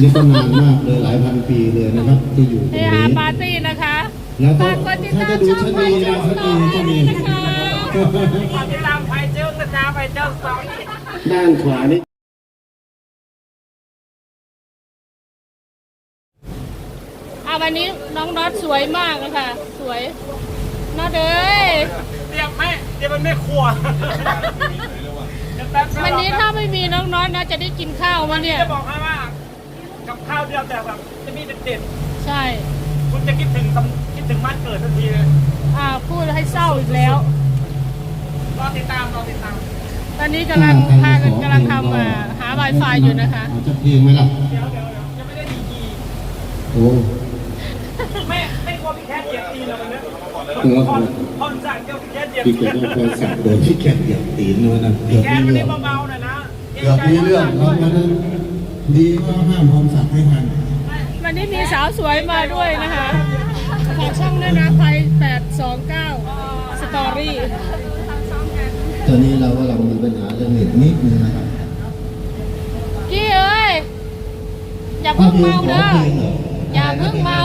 นี่ก็นานมากเลยหลายพันปีเลยนะครับที่อยู่ตรงเฮนี้ฮาปาร์ตี้นะคะแล้วก็ฝากกดติดถ้าตามจะดูช่องชะไฟนีเจ้านะสชะตอนีชะนีรี่นะคะฝากติดตามไฟเจ้านะจ๊ะไฟเจ้าสตอรี่ด้านขวานี่อะวันนี้น้องน็อตสวยมากเลยค่ะ สวยน็อตเอ้ยเดี๋ยวแม่เดี๋ยวมันไม่ครัวเดี๋ยวแป๊บวันนี้ถ้าไม่มีน้องน็อตนะจะได้กินข้าวมาเนี่ย จะบอกให้ว่า กับข้าวเดียวแต่แบบจะมีเด็ดใช่ ๆคุณจะคิดถึงตำคิดถึงบ้านเกิดทันทีเลยอ่าพูดให้เศร้าอีกแล้ว รอติดตามรอติดตามตอนนี้กำลังพากันกำลังทำอ่าหา Wi-Fi อยู่นะคะ เอาจะเพลงไหมล่ะ เดี๋ยวเดี๋ยวเดี๋ยวยังไม่ได้ดีกีโอ้ ไม่ไม่กลัวพี่แคทเหยียบตีนเราเลยนะหัวพอนพอนสั่งเดี๋ยวพี่แคทเหยียบพี่ตีเกิดนว่าคนสักโดนพี่แคทเหยียบตีนด้วยนะเกือบแคมีทวันเรื่นี้องเบาๆหน่อยนะเกือบมีเรื่องแล้วมัน ดีว่าห้ามพรมสักให้ทันวันนี้มีสาวสวยมาด้วยนะคะฝากช่องด้วยนะไฟ829 สตอรี่ ตอนนี้เรากำลังมีปัญหาเรื่องเน็ตนิดนึงนะครับกี้เอ้ย อย่าเพิ่งเมาเด้ออย่าเพิ่งเมา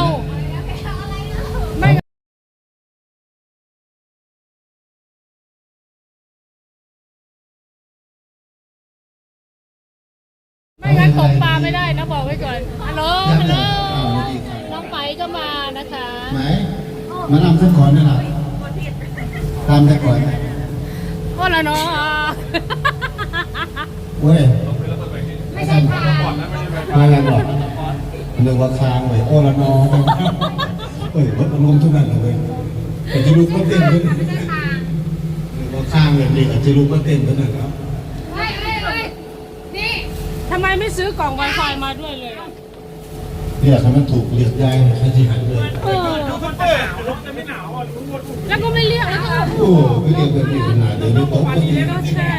ตกปลาไม่ได้นะบอกไว้ก่อนฮัลโหลฮัลโหลน้องไปก็มานะคะไหนมาลำสักก่อนนะล่ะลำสักก่อนว่าละเนาะเว้ยไม่ใช่ทางมาแล้วบอกนึกว่าคางไว้โอ้ละน้องเอ้ยวัดอารมณ์ทุกนั้นเลยแต่จะลุกมาเต้นด้วยนึกว่าคางแบบนี้อาจจะลุกมาเต้นด้วยนะครับ เฮ้ยเฮ้ยเฮ้ยนี่ ทำ ไมไม่ซื้อกล่อง Wi-Fi มาด้วยเลยอะเรียกให้มันถูกเรียกได้ใช่ที่หันเลยเออดูมันเปิดรถจะไม่หนาวอะทุกคนแล้วก็ไม่เรียกแล้วก็โอ้ไม่เรียกแบบนี้ขนาดเดี๋ยวนี้ตกก็ดีก็ใช่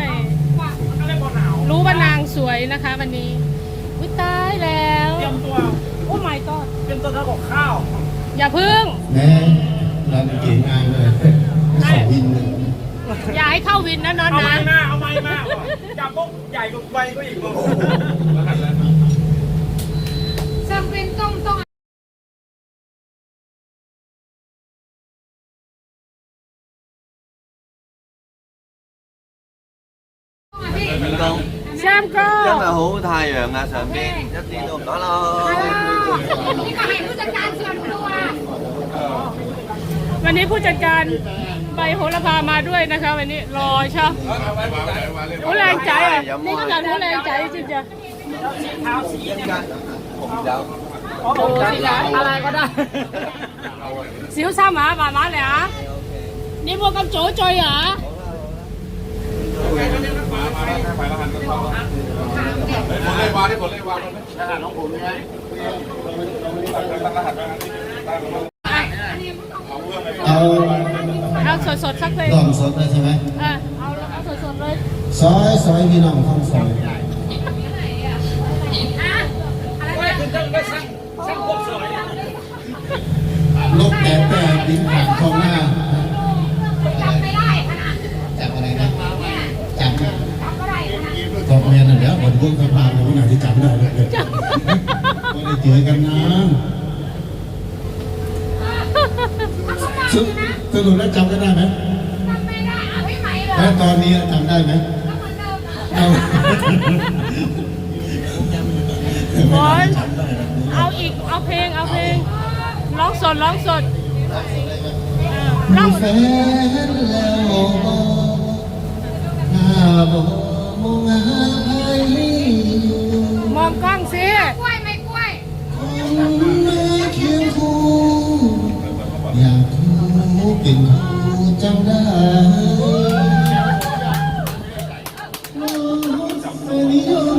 ก็เลยพอหนาวรู้ว่านางสวยนะคะ วันนี้วิตายแล้วเตรียมตัวโอ้ my god เตรียมตัวทำกับข้าว อย่าพึ่งแน่ลำเก่งงานเลยสองวินเลยอย่าให้เข้าวินนะนอนเอาไม้นะ จับปุ๊บใหญ่กว่าใบก็อีกมึงจำเป็นต้องต้องอะพี่ Mình không? แชมโก้ Chắc là hú thai rồi Nga sợ biết Chắc đi luôn đó อ้า là วนี่ก็ให้ผู้จัดการส่วนตัววันนี้ผู้จัดการ ใบโหระพามาด้วยนะคะวันนี้รอใช่ไหมหูแรงใจอ่ะนี่ก็งานหูแรงใจจริงจ้ะโอ้สีแดงอะไรก็ได้สิวซ่าหมาหมาหมาเลยอ่ะนี่พวกกันโจจอยเหรอคนเลวาที่คนเลวาน้องผมเนี่ยาเอาสดๆสักเพลงดอมสดเลยใช่ไหมอะเอาเอาสดๆเลยซอยซอยพี่น้องท้องซอยไม่คุณต้องไปสั่งสั่งพวกสวยลบแต่แต่ดิ้นผ่านทองหน้าจำไม่ได้ขนาดจับอะไรนะจับจำไม่ได้ขนาดตอบแมนน่ะเดี๋ยววันพวกสะพานเราหนาที่จำได้เลยไม่ได้เจอกันนาน สรุปสรุปแล้วจำกันได้ไหมจำไม่ได้เอาไม่ไหมเลยแล้วตอนนี้จำได้ไหมก็เหมือนเดิมนะเอาโอ้ยเอาอีก เอาเพลง เอาเพลง ร้องสด ร้องสดอ่าร้องมีแฟนแล้วถ้าบอกมองหาใครอยู่มองกล้องสิกล้วยไม่กล้วย เป็นคู่เจ้าได้ไม่นิยม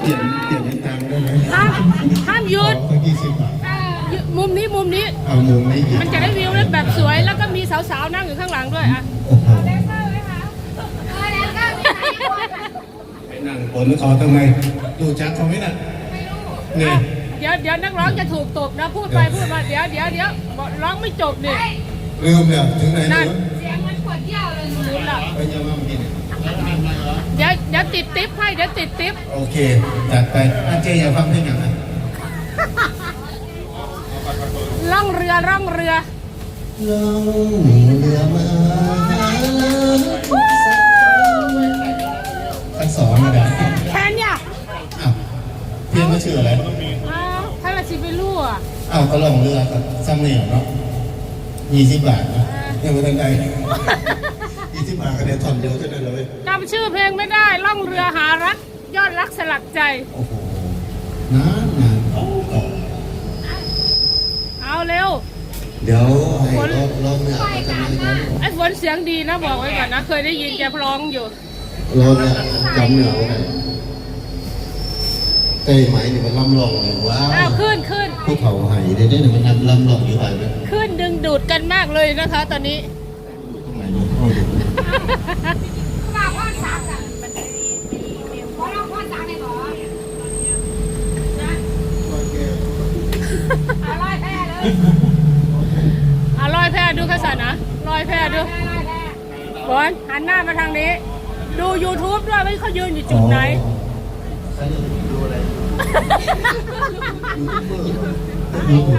เปลี่ยนเปลี่ยนเป็นตังค์ได้ไหมห้ามห้ามหยุดขอสักยี่สิบบาทมุมนี้มุมนี้ เอามุมนี้หยิบมันจะได้วิวแบบสวย แล้วก็มีสาวๆนั่งอยู่ข้างหลังด้วยอะโอ้โหเออแล้วก็ไม่ไหนกล้วยไปนั่งผลเขาทำไมดูจักเขาไหมน่ะนี่ เดี๋ยวเดี๋ยวนักร้องจะถูกตบนะพูดไปพูดมาเดี๋ยวเดี๋ยวเดี๋ยวบอกร้องไม่จบนี่ลืมเนี่ยถึงไหนนั่แล้วนเสียงมันปวดเยี่ยวเลยรู้ละไปยังว่ามันกินเดี๋ยวเดี๋ยวยวติดติ๊บให้เดี๋ยวติดติ๊บโอเคจัดไปอาเจอยากฟังเพลงอย่างไรล่องเรือล่องเรือลงเรือมา อะอ้าวก็ลงเรือกับซ้ำเหนียวเนาะยี่สิบบาทนะยังไม่ทันใดยี่สิบบาทก็ได้ท่อนเดียวเท่านั้นเลยจำชื่อเพลงไม่ได้ล่องเรือหารักยอดรักสลักใจ โอ้โหนานนานต่อต่อเอาเร็วเดี๋ยวให้รอบรอบเนี่ยก็จะมีรอบไอ้ฝนเสียงดีนะบอกไว้ก่อนนะ เคยได้ยินแกร้องอยู่รอบเนี่ยจำเหนียวไว้ เต้ยไหมนี่มันล่ำลองเลยว้าอ้าววขึ้นขึ้น ภูเขาไห่ได้ได้หนึ่งมันนำล่ำลองอยู่ไหนไหมขึ้นดึงดูดกันมากเลยนะคะ ตอนนี้ตรงไหนดูโอ้ดูว่าพ่อสามอะมันจะมีมีเพราะเราพ่อสามในหมอนะอร่อยแท้เลยอะลอยแพดูข้าสันนะลอยแพดูอร่อยแท้ฝนหันหน้ามาทางนี้ ดู YouTube ด้วยว่าเขายืนอยู่จุดไหน ดูอะไรยูทูบ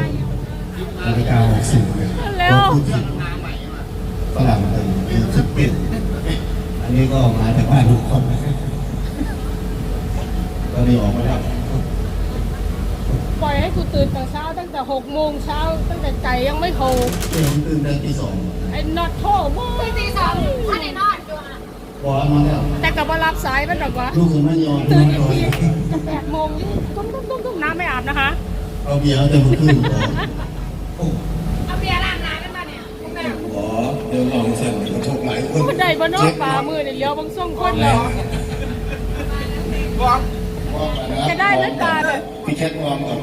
นาฬิกาหกสิบเลยเร็วพูดผิดฝรั่งเป็นยูทูบเป็นอันนี้ก็มาจากบ้านทุกคนตอนนี้ออกมาแล้วปล่อยให้กูตื่นแต่เช้าตั้งแต่หกโมงเช้าตั้งแต่ไก่ยังไม่โทรเดี๋ยวผมตื่นได้ตีสองไอ้นอตโทรโว้ตื่ยนตีสองท่านในนอนอยู่อะ พอมาแล้วแต่กับว่ารับสายมันหรอกวะลูกคุณแม่ยอมตื่นนอีกอนทีจะแปดโมงตุ้มตุ้มตุ้มตุ้มน้ำไม่อาบนะคะ เอาเบียร์เอาแต่มาขึ้นโอ้เอาเบียร์ล้างน้ำกันมาเนี่ยคุณแม่โหเดี๋ยวลองเส้นกระทบหลายคนมันได้บนนอกป่ามือเนี่ยเลี้ยวบางส่งคนเหรอจะได้ไหมตาเนี่ยพี่แคทวอร์มก่อน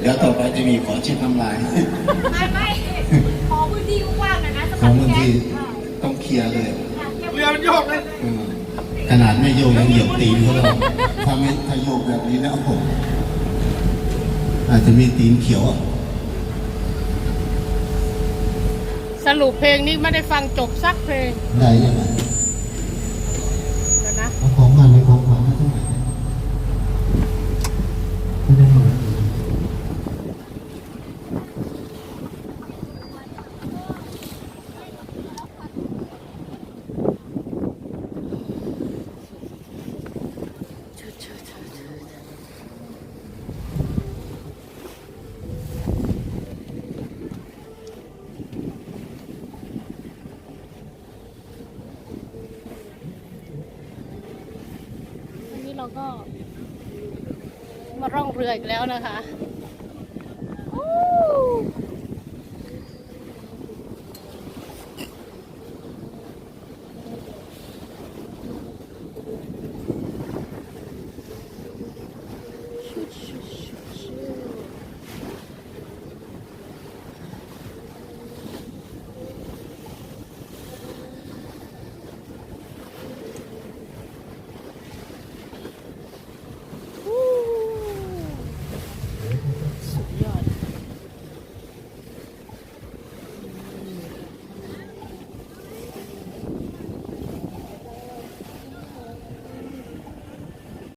เดี๋ยวต่อไปจะมีขอชิมน้ำลายไม่ไม่ขอพื้นที่กว้างๆหน่อยนะสำหขรัองบบางแกทีต้องเคลียร์เลย นาดไม่โยกยังเหยียบตีนเขาเราถ้าไม่ถ้าโยกแบบนี้แล้วผมอาจจะมีตีนเขียวอะสรุปเพลงนี้ไม่ได้ฟังจบสักเพลง ได้ยังไง เดี๋ยวนะ เอาของมันในของขวัญมาเท่าไหร่ไม่ได้หมด วันนี้ เราก็มาร่องเรืออีกแล้วนะคะ